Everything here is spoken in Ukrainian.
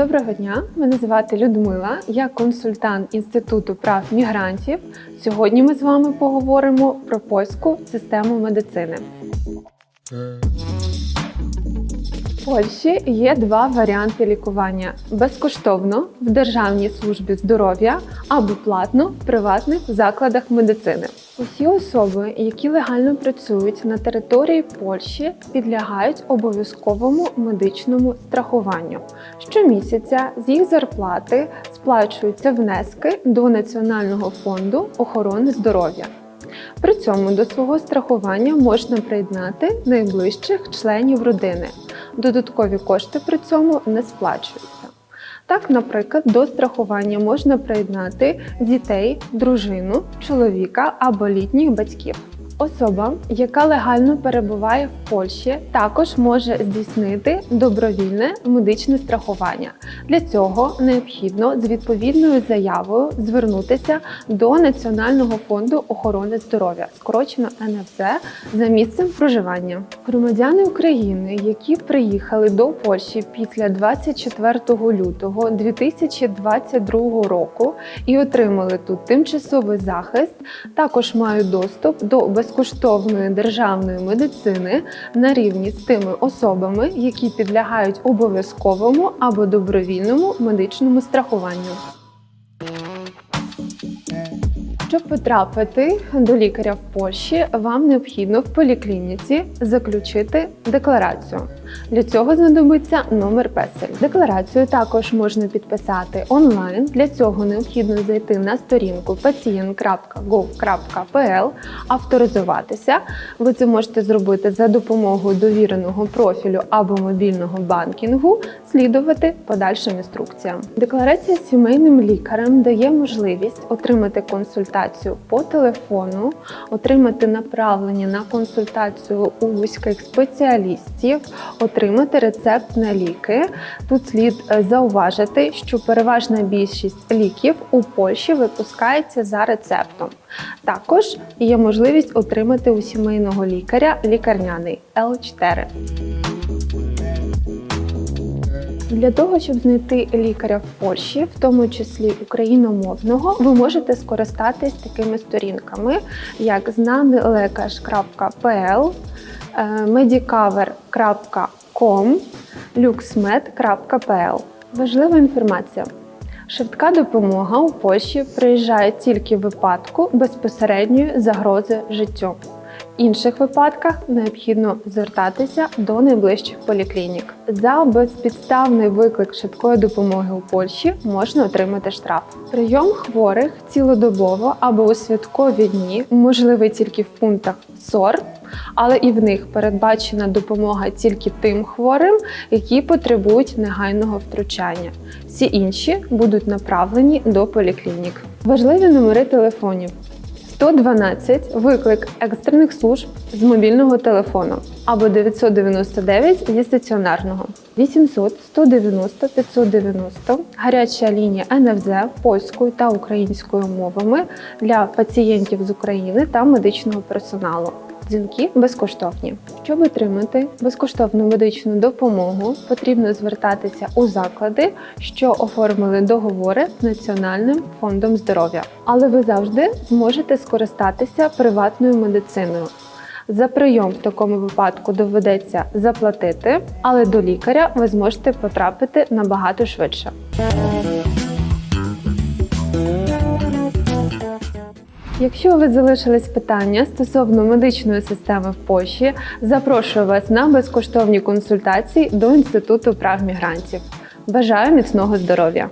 Доброго дня, мене звати Людмила. Я консультант Інституту прав мігрантів. Сьогодні ми з вами поговоримо про польську систему медицини. Польщі є два варіанти лікування: безкоштовно в Державній службі здоров'я або платно в приватних закладах медицини. Усі особи, які легально працюють на території Польщі, підлягають обов'язковому медичному страхуванню. Щомісяця з їх зарплати сплачуються внески до Національного фонду охорони здоров'я. При цьому до свого страхування можна приєднати найближчих членів родини. Додаткові кошти при цьому не сплачуються. Так, наприклад, до страхування можна приєднати дітей, дружину, чоловіка або літніх батьків. Особа, яка легально перебуває в Польщі, також може здійснити добровільне медичне страхування. Для цього необхідно з відповідною заявою звернутися до Національного фонду охорони здоров'я, скорочено НФЗ, за місцем проживання. Громадяни України, які приїхали до Польщі після 24 лютого 2022 року і отримали тут тимчасовий захист, також мають доступ до безкоштовної державної медицини на рівні з тими особами, які підлягають обов'язковому або добровільному медичному страхуванню. Щоб потрапити до лікаря в Польщі, вам необхідно в поліклініці заключити декларацію. Для цього знадобиться номер песель. Декларацію також можна підписати онлайн. Для цього необхідно зайти на сторінку pacient.gov.pl, авторизуватися. Ви це можете зробити за допомогою довіреного профілю або мобільного банкінгу, слідувати подальшим інструкціям. Декларація з сімейним лікарем дає можливість отримати консультацію по телефону, отримати направлення на консультацію у вузьких спеціалістів, отримати рецепт на ліки. Тут слід е, зауважити, що переважна більшість ліків у Польщі випускається за рецептом. Також є можливість отримати у сімейного лікаря лікарняний L4. Для того, щоб знайти лікаря в Польщі, в тому числі україномовного, ви можете скористатись такими сторінками, як знанийлекар.pl, medicover.com, luxmed.pl. Важлива інформація. Швидка допомога у Польщі приїжджає тільки в випадку безпосередньої загрози життю. Інших випадках необхідно звертатися до найближчих поліклінік. За безпідставний виклик швидкої допомоги у Польщі можна отримати штраф. Прийом хворих цілодобово або у святкові дні можливий тільки в пунктах СОР, але і в них передбачена допомога тільки тим хворим, які потребують негайного втручання. Всі інші будуть направлені до поліклінік. Важливі номери телефонів. 112 виклик екстрених служб з мобільного телефону або 999 зі стаціонарного. 800 190 590 гаряча лінія НФЗ польською та українською мовами для пацієнтів з України та медичного персоналу. Дзвінки безкоштовні. Щоб отримати безкоштовну медичну допомогу, потрібно звертатися у заклади, що оформили договори з Національним фондом здоров'я. Але ви завжди зможете скористатися приватною медициною. За прийом в такому випадку доведеться заплатити, але до лікаря ви зможете потрапити набагато швидше. Якщо у вас залишились питання стосовно медичної системи в Польщі, запрошую вас на безкоштовні консультації до Інституту прав мігрантів. Бажаю міцного здоров'я!